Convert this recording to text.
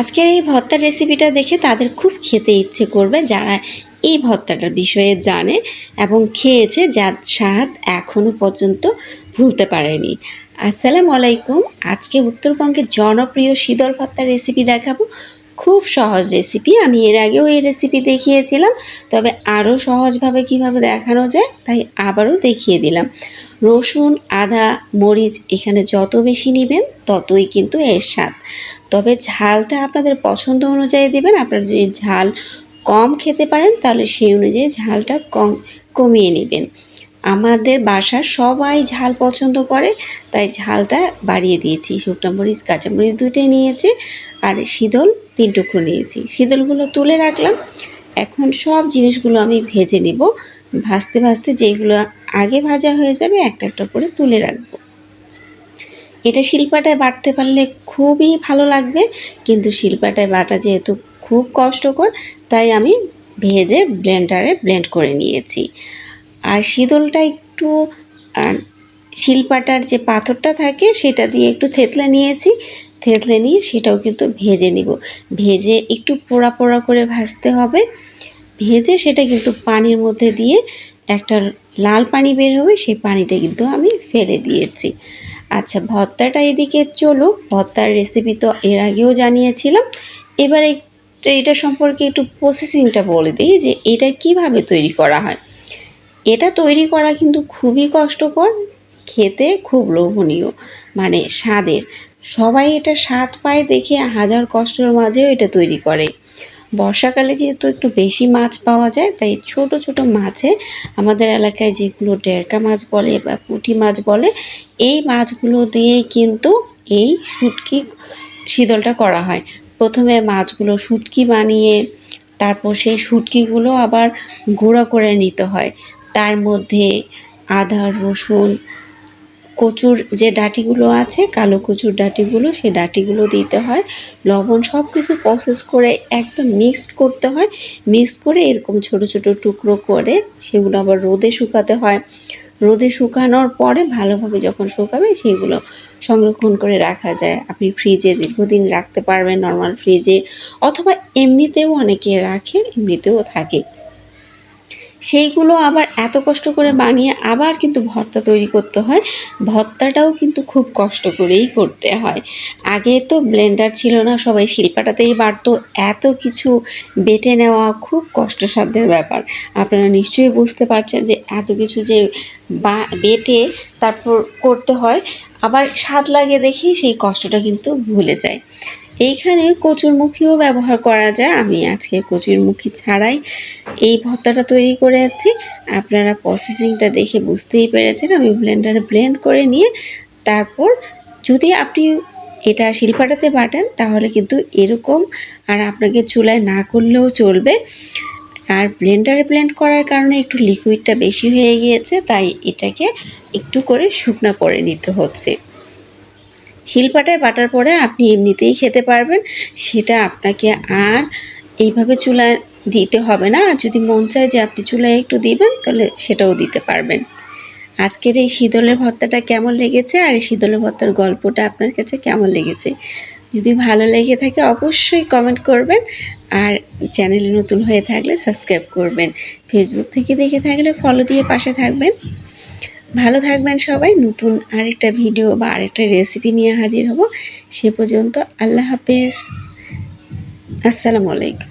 আজকের এই ভর্তার রেসিপিটা দেখে তাদের খুব খেতে ইচ্ছে করবে যারা এই ভর্তাটার বিষয়ে জানে এবং খেয়েছে, যার স্বাদ এখনও পর্যন্ত ভুলতে পারেনি। আসসালামু আলাইকুম। আজকে উত্তরবঙ্গের জনপ্রিয় শীতল ভর্তার রেসিপি দেখাবো। খুব সহজ রেসিপি আমি এর আগেও এই রেসিপি দেখিয়েছিলাম, তবে আরও সহজভাবে কীভাবে দেখানো যায় তাই আবারও দেখিয়ে দিলাম। রসুন, আদা, মরিচ এখানে যত বেশি নেবেন ততই কিন্তু এর স্বাদ। তবে ঝালটা আপনাদের পছন্দ অনুযায়ী দেবেন, আপনারা যদি ঝাল কম খেতে পারেন তাহলে সেই অনুযায়ী ঝালটা কম কমিয়ে নেবেন। আমাদের বাসার সবাই ঝাল পছন্দ করে, তাই ঝালটা বাড়িয়ে দিয়েছি। শুকনো মরিচ কাঁচামরিচ দুটোই নিয়েছি আর শীতল তিন টুকরো নিয়েছি। শীতলগুলো তুলে রাখলাম। এখন সব জিনিসগুলো আমি ভেজে নেব। ভাজতে ভাজতে যেগুলো আগে ভাজা হয়ে যাবে একটা একটা করে তুলে রাখব। এটা শিল্পাটায় বাটতে পারলে খুবই ভালো লাগবে, কিন্তু শিল্পাটায় বাটা যেহেতু খুব কষ্টকর, তাই আমি ভেজে ব্লেন্ডারে ব্লেন্ড করে নিয়েছি। আর শীতলটা একটু শিলপাটার যে পাথরটা থাকে সেটা দিয়ে একটু থেতলে নিয়েছি। থেতলে নিয়ে সেটাও কিন্তু ভেজে নিব। ভেজে একটু পোড়া পোড়া করে ভাজতে হবে। ভেজে সেটা কিন্তু পানির মধ্যে দিয়ে একটা লাল পানি বের হবে, সেই পানিটা কিন্তু আমি ফেলে দিয়েছি। আচ্ছা ভর্তাটা এদিকে চলুক। ভর্তার রেসিপি তো এর আগেও জানিয়েছিলাম। এবার এটা সম্পর্কে একটু প্রসেসিংটা বলে দিই যে এটা কীভাবে তৈরি করা হয়। এটা তৈরি করা কিন্তু খুবই কষ্টকর, খেতে খুব লোভনীয় মানে স্বাদের। সবাই এটা স্বাদ পায় দেখে হাজার কষ্টের মাঝেও এটা তৈরি করে। বর্ষাকালে যেহেতু একটু বেশি মাছ পাওয়া যায়, তাই ছোট ছোট মাছে আমাদের এলাকায় যেগুলো ডেরকা মাছ বলে বা পুঁটি মাছ বলে, এই মাছগুলো দিয়েই কিন্তু এই শুটকি শীতলটা করা হয়। প্রথমে মাছগুলো শুটকি বানিয়ে, তারপর সেই শুটকিগুলো আবার গুঁড়ো করে নিতে হয়। তার মধ্যে আদা, রসুন, কচুর যে ডাটিগুলো আছে, কালো কচুর ডাটিগুলো, সেই ডাটিগুলো দিতে হয়। লবণ সব কিছু প্রসেস করে একদম মিক্সড করতে হয়। মিক্স করে এরকম ছোট ছোট টুকরো করে সেগুলো আবার রোদে শুকাতে হয়। রোদে শুকানোর পরে ভালোভাবে যখন শুকাবে সেগুলো সংরক্ষণ করে রাখা যায়। আপনি ফ্রিজে দীর্ঘদিন রাখতে পারবেন নর্মাল ফ্রিজে অথবা এমনিতেও অনেকে রাখে, এমনিতেও থাকে। সেইগুলো আবার এত কষ্ট করে বানিয়ে আবার কিন্তু ভর্তা তৈরি করতে হয়। ভর্তাটাও কিন্তু খুব কষ্ট করেই করতে হয়। আগে তো ব্লেন্ডার ছিল না, সবাই শিল্পাটাতেই বাড়তো। এত কিছু বেটে নেওয়া খুব কষ্টসাধ্যের ব্যাপার। আপনারা নিশ্চয়ই বুঝতে পারছেন যে এত কিছু যে বা, বেটে তারপর করতে হয়, আবার স্বাদ লাগে দেখি সেই কষ্টটা কিন্তু ভুলে যায়। এইখানে কচুরমুখীও ব্যবহার করা যায়। আমি আজকে কচুরমুখী ছাড়াই এই ভর্তাটা তৈরি করেছি। আপনারা প্রসেসিংটা দেখে বুঝতেই পেরেছেন। আমি ব্লেন্ডারে ব্লেন্ড করে নিয়ে তারপর যদি আপনি এটা শিল্পাটাতে বাটেন, তাহলে কিন্তু এরকম আর আপনাকে চুলায় না করলেও চলবে। আর ব্লেন্ডারে ব্লেন্ড করার কারণে একটু লিকুইডটা বেশি হয়ে গিয়েছে, তাই এটাকে একটু করে শুকনা করে নিতে হচ্ছে। শিলপাটায় বাটার পরে আপনি এমনিতেই খেতে পারবেন। সেটা আপনাকে আর এইভাবে চুলায় দিতে হবে না। আর যদি মন চায় যে আপনি চুলায় একটু দিবেন, তাহলে সেটাও দিতে পারবেন। আজকের এই শীতলের ভর্তাটা কেমন লেগেছে? আর এই শীতলের ভর্তার গল্পটা আপনার কাছে কেমন লেগেছে? যদি ভালো লেগে থাকে, অবশ্যই কমেন্ট করবেন। আর চ্যানেলে নতুন হয়ে থাকলে সাবস্ক্রাইব করবেন। ফেসবুক থেকে দেখে থাকলে ফলো দিয়ে পাশে থাকবেন। ভালো থাকবেন সবাই। নতুন আরেকটা ভিডিও বা আরেকটা রেসিপি নিয়ে হাজির হব। সে পর্যন্ত আল্লাহ হাফেজ। আসসালামু আলাইকুম।